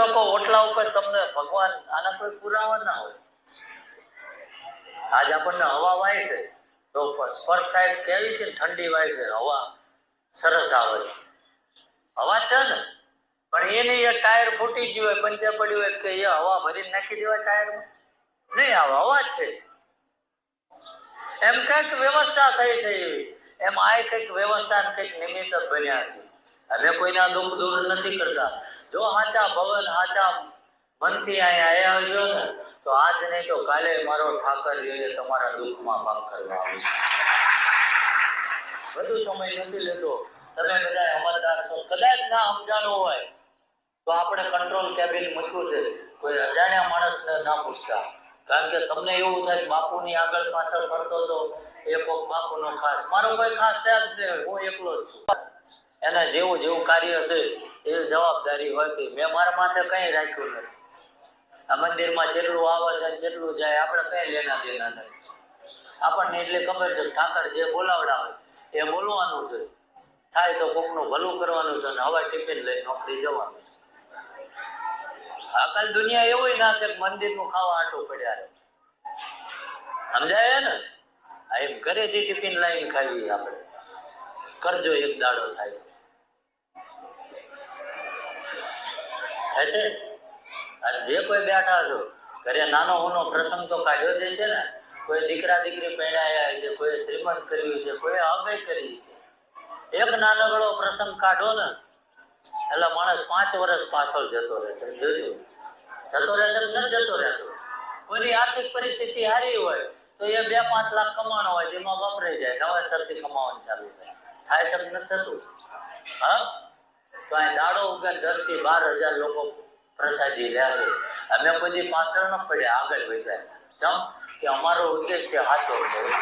ટકો ઓટલા ઉપર તમને ભગવાન આના કોઈ પુરાવા ના હોય. આજ આપણને હવા વાય છે. તો સ્પર્શ થાય કેવી છે ઠંડી વાય છે, હવા સરસ આવે છે. હવા છે ને, પણ એની એ ટાયર ફૂટી ગયું હોય, પંચે પડ્યું હોય કે એ હવા ભરીને નાખી દેવાય ટાયરમાં? નહીં આવે હવા છે. એમ કંઈક વ્યવસ્થા થઈ છે એવી. એમ આ કંઈક વ્યવસ્થા કંઈક નિમિત્ત બન્યા છે. અમે કોઈના દુઃખ દૂર નથી કરતા. જો હાચા ભવન હાચા મનથી અહીંયા આવ્યા હશો ને, તો આજ નહીં તો કાલે મારો ઠાકર જોઈએ તમારા દુઃખમાં ભાગ કરવા આવશે. વધુ સમય નથી લેતો. તમે બધા અમલદાર છો. કદાચ ના સમજાણું હોય, તો આપણે કંટ્રોલ કેબિન મૂક્યું છે. કોઈ અજાણ્યા માણસને ના પૂછતા. કારણ કે તમને એવું થાય બાપુની આગળ પાછળ ફરતો તો એ કોક બાપુનો ખાસ. મારો કોઈ ખાસ છે જ નહીં હું એકલો જ છું. એના જેવું જેવું કાર્ય છે, એ જવાબદારી હોય કે મેં મારા માથે કંઈ રાખ્યું નથી. આ મંદિરમાં જેટલું આવે છે જેટલું જાય, આપણે કંઈ લેના દેના નથી. આપણને એટલે ખબર છે ઠાકર જે બોલાવડાવે, એ બોલવાનું છે. થાય તો કોકનું ભલું કરવાનું છે અને હવા ટિફિન લઈને નોકરી જવાનું છે. આકાલ દુનિયા એવું ના કે મંદિરનું ખાવા આટું પડ્યા રહે. સમજાય ને? એમ ઘરેથી ટિફિન લાવીને ખાવી આપણે. કરજો એક દાડો થાય થશે? આ જે કોઈ બેઠા છો, ઘરે નાનો ઉનો પ્રસંગ તો કાઢ્યો જ છે ને? કોઈ દીકરા દીકરી પહેણાયા છે, કોઈ શ્રીમંત કર્યું છે, કોઈ અગય કરી છે. એક નાનકડો પ્રસંગ કાઢો ને, એટલે માણસ પાંચ વર્ષ પાછળ જતો રહે તમે જોજો, જતો રહે છે કે નથી જતો રહેતો? કોઈની આર્થિક પરિસ્થિતિ સારી હોય, તો એ બે પાંચ લાખ કમાણો હોય, જેમાં વપરાઈ જાય નવેસરથી કમાવાનું ચાલુ થાય. થાય છે નથી થતું? હા? તો અહીં દાડો ઉગે દસથી બાર હજાર લોકો પ્રસાદી લે છે. અમે કોઈ પાછળ ન પડ્યા, આગળ વધ્યા. છે ચમ કે અમારો ઉદ્દેશ્ય સાચો છે.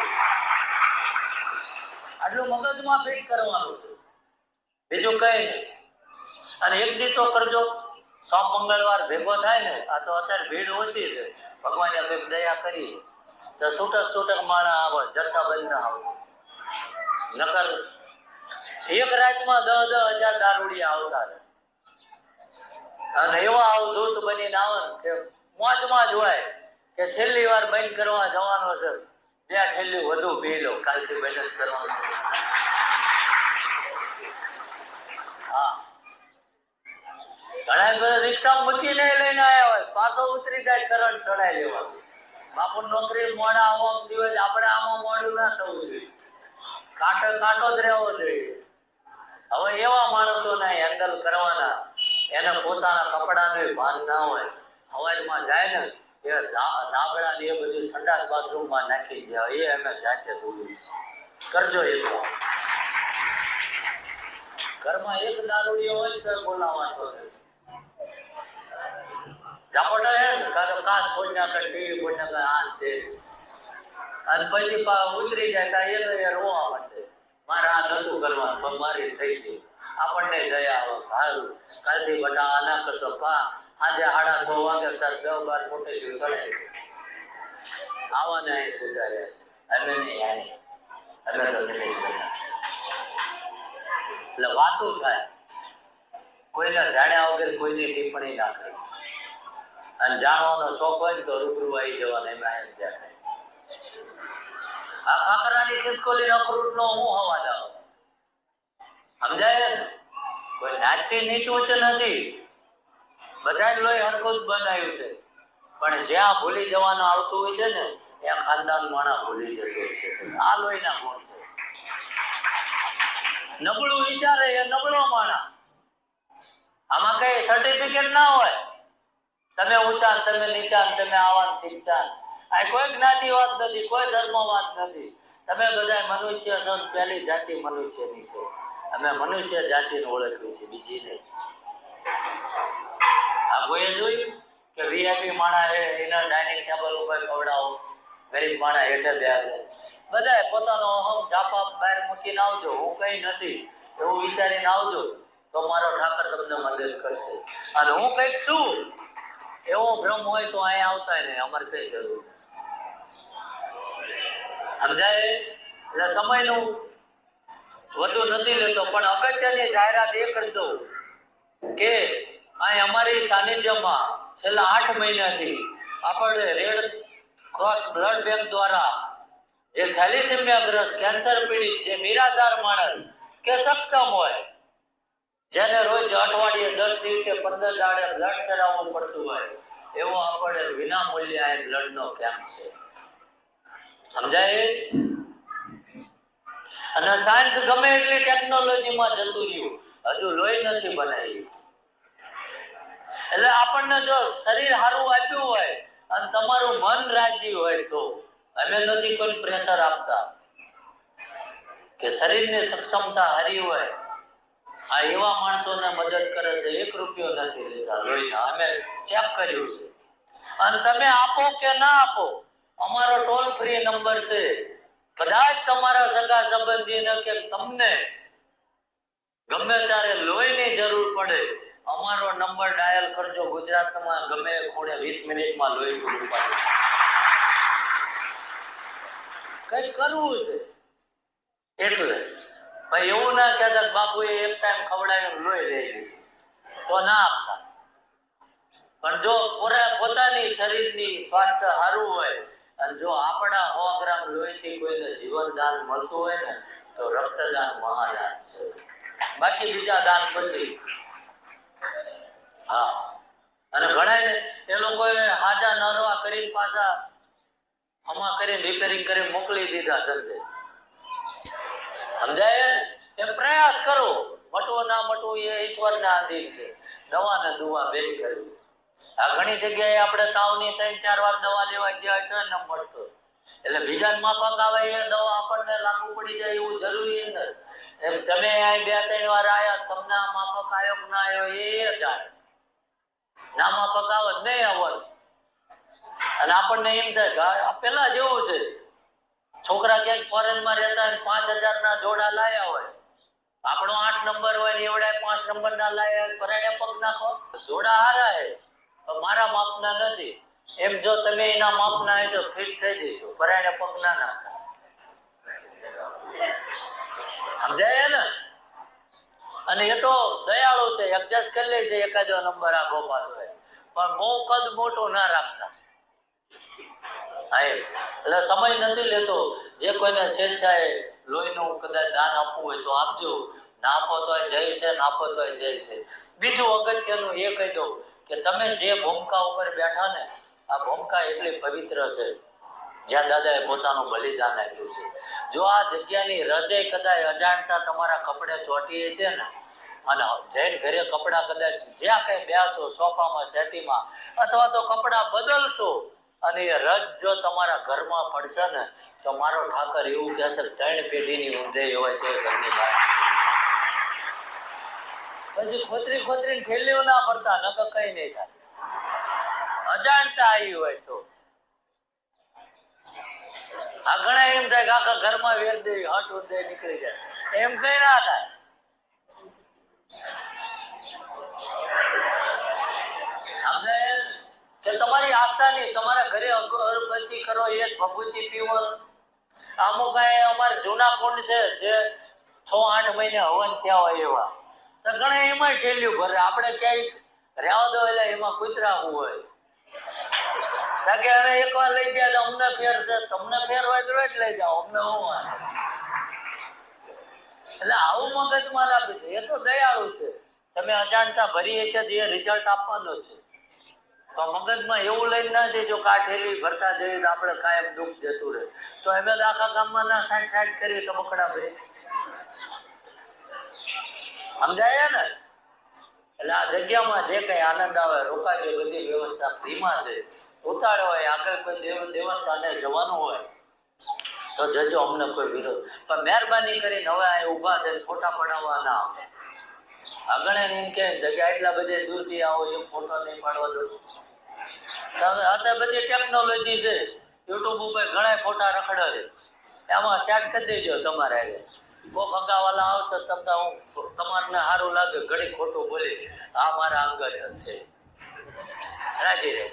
આટલું મગજમાં ફિટ કરવાનું છે. બીજું કઈ નહીં. અને એક દી કરજો. સોમ, મંગળવાર ભેગો થાય ને, આ તો અત્યારે ભીડ ઓછી છે. ભગવાને કંઈક દયા કરી તો છૂટક છૂટક માણા આવે, જથ્થાબંધ ના આવે. નકર એક રાતમાં દસ દસ હજાર દારૂડિયા આવતા અને એવા અવધૂત બનીને આવે ને કે મોજમાં જ હોય કે છેલ્લી વાર બંધ કરવા જવાનો છે બે ઠેલ્યું વધુ પી લો, કાલથી જ કરવાનું. હા. ઘણા બધા રિક્ષા મૂકીને લઈને આવ્યા હોય. પાછો ઉતરી જાય કરંટ ચડાઈ લેવાનું બાપુ નોકરી મોડા આવવા દિવસ આપણે આમાં મોડું ના થવું જોઈએ. કાંટો કાંટો જ રહેવો જોઈએ. હવે એવા માણસોને હેન્ડલ કરવાના એને પોતાના કપડાનું ભાન ના હોય. હવાઈમાં જાય ને એ ધાબળા ને એ બધું સંડાસ બાથરૂમમાં નાખી જાય એ અમે જાતે ધોઈશ કરજો એ. ઘરમાં એક દારૂડી હોય તો બોલાવાતો નથી ઝાપટા હે કાં તો કાચ ફોડી નાખે ટીવી ફોડી નાખે આ તે. અને પછી ઉતરી જાય તા એનો એ રોવા માંડે. મારે આ નતું કરવાનું, પણ મારી થઈ ગયું. આપણને દયા આવે સારું કાલથી બટા આના કરતો. પા, આજે સાડા છ વાગે તાર દસ બાર ફૂટે ગયું સડાય આવાને અહીં સુધાર્યા છે. અમે નહીં આની. અમે તો નહીં બધા. એટલે વાતો થાય. કોઈના જાણ્યા વગર કોઈની ટિપ્પણી ના કરે. અને જાણવાનો શોખ હોય ને તો રૂબરૂ આવી જવાના, એમાં એમ દેખાય આ ખાખરાની ખિસકોલી અખરૂટ નો હું હવા દઉં. સમજાય? કોઈ નાચી નીચું ઊંચું નથી. બધા લોહી હરકત બનાવ્યું છે. પણ જ્યાં ભૂલી જવાનું આવતું હોય છે ને, ત્યાં ખાનદાન માણા ભૂલી જતો છે. આ લોહીના ગુણ છે. નબળું વિચારે એ નબળો માણા. આમાં કઈ સર્ટિફિકેટ ના હોય. તમે ઊંચા તમે નીચા તમે આવા ને ને. આ કોઈ જ્ઞાતિવાદ નથી, કોઈ ધર્મવાદ નથી. તમે બધા મનુષ્ય છો પહેલી જાતિ મનુષ્યની છે. અમે મનુષ્ય જાતિને ઓળખવી છે બીજી નહીં આ કોઈએ જોયું કે વીઆઈપી માણા છે, એના ડાઇનિંગ ટેબલ ઉપર ખવડાવો. ગરીબ માણા હેઠે છે. બધાએ પોતાનો અહમ જાપા બહાર મૂકીને આવજો, હું કઈ નથી. એવું વિચારીને આવજો, તો મારો ઠાકર તમને મદદ કરશે. અને હું કંઈક છું. એવો ભ્રમ હોય તો અહીંયા આવતા નહીં, અમારે કઈ જરૂર. સમજાય? એટલે સમયનું વધુ નથી લેતો, પણ અગત્યની જાહેરાત એ કરી દઉં કે અહીં અમારી સાનિધ્યમાં છેલ્લા આઠ મહિનાથી આપણે રેડ ક્રોસ બ્લડ બેંક દ્વારા જે થેલિસેમિયાગ્રસ્ત કેન્સર પીડિત જે નિરાધાર માણસ કે સક્ષમ હોય, જેને રોજ અઠવાડિયે દસ દિવસે પંદર દાડે બ્લડ ચડાવવું પડતું હોય, એવો આપણે વિના મૂલ્યે આ બ્લડનો કેમ્પ છે. સમજાય? અને સાયન્સ ગમે એટલી ટેકનોલોજીમાં જતું રહ્યું. હજુ લોહી નથી બનાવ્યું. એટલે આપણને જો શરીર સારું આપ્યું હોય, અને તમારું મન રાજી હોય તો અમે નથી કોઈ પ્રેશર આપતા. કે શરીરની સક્ષમતા હારી હોય, આ એવા માણસોને મદદ કરે છે, એક રૂપિયો નથી લેતા લોહીના અમે ચેક કર્યું છે. અને તમે આપો કે ના આપો? અમારો ટોલ ફ્રી નંબર છે. કદાચ તમારા સગા સંબંધીને કે તમને ગમે ત્યારે લોહીની જરૂર પડે, અમારો નંબર ડાયલ કરજો ગુજરાતમાં ગમે ખૂણે વીસ મિનિટમાં લોહી પૂરું પાડે. કઈ કરવું છે? એટલે ભાઈ એવું ના કહેતા બાપુએ એક ટાઈમ ખવડાવી લોહી લઈ લીધું. તો ના આપતા. પણ જો પોતાની શરીરની સ્વાસ્થ્ય સારું હોય અને જો આપણા સો ગ્રામ લોહીથી કોઈને જીવન દાન મળતું હોય ને, તો રક્તદાન મહાદાન છે. બાકી બીજા દાન પછી? હા. અને ઘણા એ લોકોએ હાજા નરવા કરીને પાછા હમા કરીને રિપેરિંગ કરી મોકલી દીધા ધંધે. સમજાય ને એ પ્રયાસ કરો. મટવો ના મટવું એ ઈશ્વરના આધીન છે. દવા ને દુવા બે કરવી. આ ઘણી જગ્યાએ આપણે તાવની ત્રણ, ચાર વાર દવા લેવા ગયા તો ન મળતો. એટલે બીજા માફક આવે એ દવા આપણને લાગુ પડી જાય એવું જરૂરી નથી તમે અહીં બે, ત્રણ વાર આવ્યા તમને માફક આવ્યો ના આવ્યો એ જાણે. ના માફક આવે નહીં આવવાનું. અને આપણને એમ થાય પેલા જેવું છે. છોકરા ક્યાંક ફોરેનમાં રહેતા હોય પાંચ હજાર ના જોડા લાયા હોય. આપણો આઠ નંબર હોય ને એવડા પાંચ નંબર ના લાયા પરાણે પગ નાખો. જોડા હારા હે મારા માપના નથી. એમ જો તમે એના માપના હશો, ફિટ થઈ જશો પરાણે પગ ના નાખતા સમજાય ને? અને એ તો દયાળુ છે એડજસ્ટ કરી લે છે, એકાદો નંબર આ ગોપાસ હોય પણ બહુ કદ મોટું ના રાખતા. હા એટલે સમય નથી લેતો. જે કોઈને સ્વેચ્છાએ લોહીનું કદાચ દાન આપવું હોય તો આપજો. ના તો જય છે, ના તો જય છે. બીજું અગત્યનું એ કહી દઉં કે તમે જે ભૂમકા ઉપર બેઠા ને, આ ભૂમકા એટલી પવિત્ર છે. જ્યાં દાદાએ પોતાનું બલિદાન આપ્યું છે. જો આ જગ્યાની રજય કદાચ અજાણતા તમારા કપડે ચોંટીએ છે ને, અને જૈન ઘરે કપડાં કદાચ જ્યાં કંઈ બેસો સોફામાં, સેટીમાં, અથવા તો કપડાં બદલશો અને એ રજ જો તમારા ઘરમાં પડશે ને, તો મારો ઠાકર એવું કહેશે ત્રણ પેઢીની ઊંધે હોય તો ઘરની બહાર પછી ખોતરી ખોતરીને ઠેલીઓ ના પડતા નકર કઈ નહીં થાય. અજાણતા આવી હોય તો. આ ઘણા એમ થાય કાકા ઘરમાં વેર દેવી હટ ઊંધે નીકળી જાય. એમ કઈ ના થાય સમજાય? તમારી આસ્થા નહીં તમારા ઘરે અગરબત્તી કરો એક ભભૂતિ પીવો. અમુક અમારે જૂના કુંડ છે, જે છ આઠ મહિને હવન થયા હોય એવા. તો ઘણા એમાં ઠેલ્યું ભરે. આપણે ક્યાંય રહેવા દો એટલે એમાં કૂતરાવું હોય. કે હવે એકવાર લઈ જાય તો અમને ફેર છે. તમને ફેર હોય તો જ લઈ જાઓ. અમને હું એટલે આવું મગજમાં લાગે છે એ તો દયાળુ છે. તમે અજાણતા ભરીએ છે તો એ રિઝલ્ટ આપવાનો છે. તો મગજમાં એવું લઈને ના જઈશો કે ભરતા જઈએ તો આપણે કાયમ દુઃખ જતું રહે. તો એમ આખા ગામમાં ના સાઈડ સાઈડ કરીએ તો મકડા ભરી. સમજાય ને? એટલે આ જગ્યામાં જે કઈ આનંદ આવે, રોકાજો, બધી વ્યવસ્થા ફ્રીમાં છે. ઉતાળો હોય, આગળ કોઈ દેવ, દેવસ્થાને જવાનું હોય, તો જજો, અમને કોઈ વિરોધ. પણ મહેરબાની કરીને હવે અહીં ઊભા થઈને ફોટા પડાવવા ના આવે આગળ એને એમ કે છે એટલા બધે દૂરથી આવો એ ફોટો નહીં પાડવા દો. અત્યારે બધી ટેકનોલોજી છે. યુટ્યુબ ઉપર ઘણા ફોટા રખડે છે. એમાં સેટ કરી દેજો તમારે કોક અગાવાલા આવશે તમને હું તમારને સારું લાગે ઘડી ખોટું બોલી આ મારા અંગત છે. રાજી રહે.